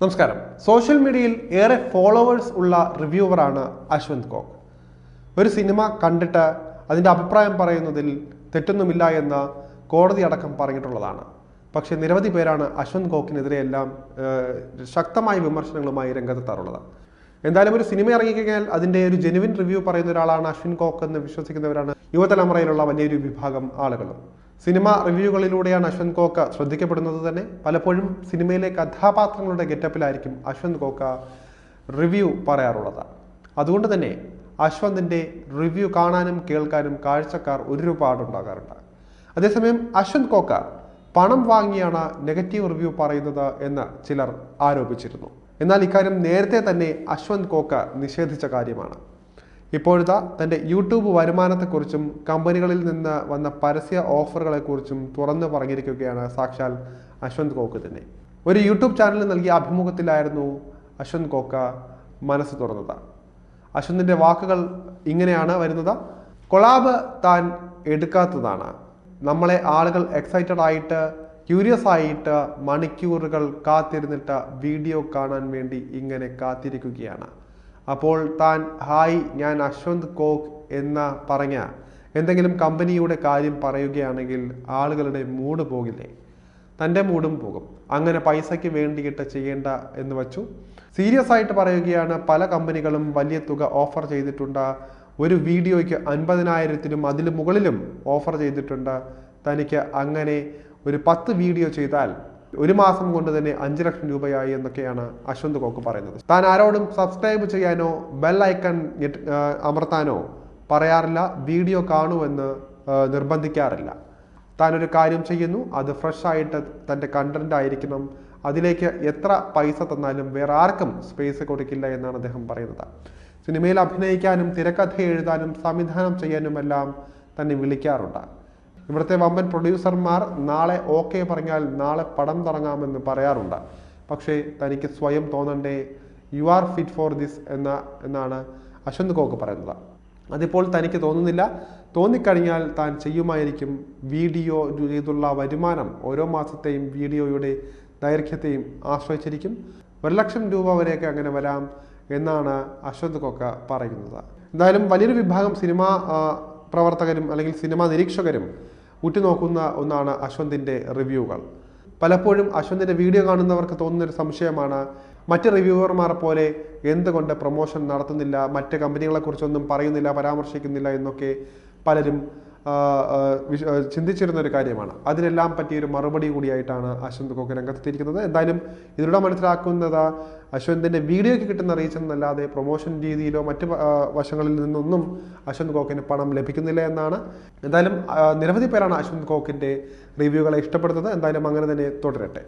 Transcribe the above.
നമസ്കാരം. സോഷ്യൽ മീഡിയയിൽ ഏറെ ഫോളോവേഴ്സ് ഉള്ള റിവ്യൂവറാണ് അശ്വന്ത് കോക്ക് ഒരു സിനിമ കണ്ടിട്ട് അതിന്റെ അഭിപ്രായം പറയുന്നതിൽ തെറ്റൊന്നുമില്ല എന്ന് കോടതി അടക്കം പറഞ്ഞിട്ടുള്ളതാണ്. പക്ഷേ നിരവധി പേരാണ് അശ്വന്ത് കോക്കിനെതിരെ എല്ലാം ഏഹ്, ശക്തമായ വിമർശനങ്ങളുമായി രംഗത്തെത്താറുള്ളത്. എന്തായാലും ഒരു സിനിമ ഇറങ്ങിക്കഴിഞ്ഞാൽ അതിന്റെ ഒരു ജെനുവിൻ റിവ്യൂ പറയുന്ന ഒരാളാണ് അശ്വിൻ കോക്ക് എന്ന് വിശ്വസിക്കുന്നവരാണ് യുവതലമുറയിലുള്ള വലിയൊരു വിഭാഗം ആളുകളും. സിനിമ റിവ്യൂകളിലൂടെയാണ് അശ്വന്ത് കോക്ക ശ്രദ്ധിക്കപ്പെടുന്നത് തന്നെ. പലപ്പോഴും സിനിമയിലെ കഥാപാത്രങ്ങളുടെ ഗെറ്റപ്പിലായിരിക്കും അശ്വന്ത് കോക്ക റിവ്യൂ പറയാറുള്ളത്. അതുകൊണ്ട് തന്നെ അശ്വന്തിന്റെ റിവ്യൂ കാണാനും കേൾക്കാനും കാഴ്ചക്കാർ ഒരുപാടുണ്ടാകാറുണ്ട്. അതേസമയം അശ്വന്ത് കോക്ക പണം വാങ്ങിയാണ് നെഗറ്റീവ് റിവ്യൂ പറയുന്നത് എന്ന് ചിലർ ആരോപിച്ചിരുന്നു. എന്നാൽ ഇക്കാര്യം നേരത്തെ തന്നെ അശ്വന്ത് കോക്ക നിഷേധിച്ച കാര്യമാണ്. ഇപ്പോഴത്തെ തന്റെ യൂട്യൂബ് വരുമാനത്തെക്കുറിച്ചും കമ്പനികളിൽ നിന്ന് വന്ന പരസ്യ ഓഫറുകളെക്കുറിച്ചും തുറന്നു പറഞ്ഞിരിക്കുകയാണ് സാക്ഷാൽ അശ്വന്ത് കോക്ക് തന്നെ. ഒരു യൂട്യൂബ് ചാനലിൽ നൽകിയ അഭിമുഖത്തിലായിരുന്നു അശ്വന്ത് കോക്ക മനസ്സ് തുറന്നത്. അശ്വന്തിന്റെ വാക്കുകൾ ഇങ്ങനെയാണ് വരുന്നത്. കൊളാബ് താൻ എടുക്കാത്തതാണ്. നമ്മളെ ആളുകൾ എക്സൈറ്റഡ് ആയിട്ട് ക്യൂരിയസ് ആയിട്ട് മണിക്കൂറുകൾ കാത്തിരുന്നിട്ട് വീഡിയോ കാണാൻ വേണ്ടി ഇങ്ങനെ കാത്തിരിക്കുകയാണ്. അപ്പോൾ താൻ ഹായ് ഞാൻ അശ്വന്ത് കോക്ക് എന്ന പറഞ്ഞ എന്തെങ്കിലും കമ്പനിയുടെ കാര്യം പറയുകയാണെങ്കിൽ ആളുകളുടെ മൂഡ് പോകില്ലേ? തന്റെ മൂഡും പോകും. അങ്ങനെ പൈസയ്ക്ക് വേണ്ടിയിട്ട് ചെയ്യേണ്ട എന്ന് വച്ചു. സീരിയസ് ആയിട്ട് പറയുകയാണ് പല കമ്പനികളും വലിയ തുക ഓഫർ ചെയ്തിട്ടുണ്ട്. ഒരു വീഡിയോയ്ക്ക് അൻപതിനായിരത്തിനും അതിന് മുകളിലും ഓഫർ ചെയ്തിട്ടുണ്ട്. തനിക്ക് അങ്ങനെ ഒരു പത്ത് വീഡിയോ ചെയ്താൽ ഒരു മാസം കൊണ്ട് തന്നെ അഞ്ച് ലക്ഷം രൂപയായി എന്നൊക്കെയാണ് അശ്വന്ത് കോക്ക് പറയുന്നത്. താൻ ആരോടും സബ്സ്ക്രൈബ് ചെയ്യാനോ ബെൽ ഐക്കൺ അമർത്താനോ പറയാറില്ല വീഡിയോ കാണുമെന്ന് നിർബന്ധിക്കാറില്ല. താനൊരു കാര്യം ചെയ്യുന്നു അത് ഫ്രഷ് ആയിട്ട് തന്റെ കണ്ടന്റ് ആയിരിക്കണം. അതിലേക്ക് എത്ര പൈസ തന്നാലും വേറെ ആർക്കും സ്പേസ് കൊടുക്കില്ല എന്നാണ് അദ്ദേഹം പറയുന്നത്. സിനിമയിൽ അഭിനയിക്കാനും തിരക്കഥ എഴുതാനും സംവിധാനം ചെയ്യാനുമെല്ലാം തന്നെ വിളിക്കാറുണ്ട്. ഇവിടുത്തെ വമ്പൻ പ്രൊഡ്യൂസർമാർ നാളെ ഓക്കെ പറഞ്ഞാൽ നാളെ പടം തുടങ്ങാമെന്ന് പറയാറുണ്ട്. പക്ഷേ തനിക്ക് സ്വയം തോന്നണ്ടേ you are fit for this എന്ന എന്നാണ് അശ്വന്ത് കോക്ക് പറയുന്നത്. അതിപ്പോൾ തനിക്ക് തോന്നുന്നില്ല. തോന്നിക്കഴിഞ്ഞാൽ താൻ ചെയ്യുമായിരിക്കും വീഡിയോ ചെയ്തുള്ള വരുമാനം. ഓരോ മാസത്തെയും വീഡിയോയുടെ ദൈർഘ്യത്തെയും ആശ്രയിച്ചിരിക്കും. ഒരു ലക്ഷം രൂപ വരെയൊക്കെ അങ്ങനെ വരാം എന്നാണ് അശ്വന്ത് കൊക്ക പറയുന്നത്. എന്തായാലും വലിയൊരു വിഭാഗം സിനിമാ പ്രവർത്തകരും അല്ലെങ്കിൽ സിനിമാ നിരീക്ഷകരും ഉറ്റുനോക്കുന്ന ഒന്നാണ് അശ്വന്തിന്റെ റിവ്യൂകൾ. പലപ്പോഴും അശ്വന്തിന്റെ വീഡിയോ കാണുന്നവർക്ക് തോന്നുന്നൊരു സംശയമാണ് മറ്റ് റിവ്യൂവർമാരെ പോലെ എന്തുകൊണ്ട് പ്രൊമോഷൻ നടത്തുന്നില്ല മറ്റ് കമ്പനികളെക്കുറിച്ചൊന്നും പറയുന്നില്ല പരാമർശിക്കുന്നില്ല എന്നൊക്കെ പലരും ചിന്തിച്ചിരുന്ന ഒരു കാര്യമാണ്. അതിനെല്ലാം പറ്റിയൊരു മറുപടി കൂടിയായിട്ടാണ് അശ്വന്ത് കോക്ക് രംഗത്തെത്തിയിരിക്കുന്നത്. എന്തായാലും ഇതിലൂടെ മനസ്സിലാക്കുന്നത് അശ്വന്തിന്റെ വീഡിയോയ്ക്ക് കിട്ടുന്ന റീച്ച് എന്നല്ലാതെ പ്രൊമോഷൻ രീതിയിലോ മറ്റ് വശങ്ങളിൽ നിന്നൊന്നും അശ്വന്ത് കോക്കിന് പണം ലഭിക്കുന്നില്ല എന്നാണ്. എന്തായാലും നിരവധി പേരാണ് അശ്വന്ത് കോക്കിന്റെ റിവ്യൂകളെ ഇഷ്ടപ്പെടുന്നത്. എന്തായാലും അങ്ങനെ തന്നെ തുടരട്ടെ.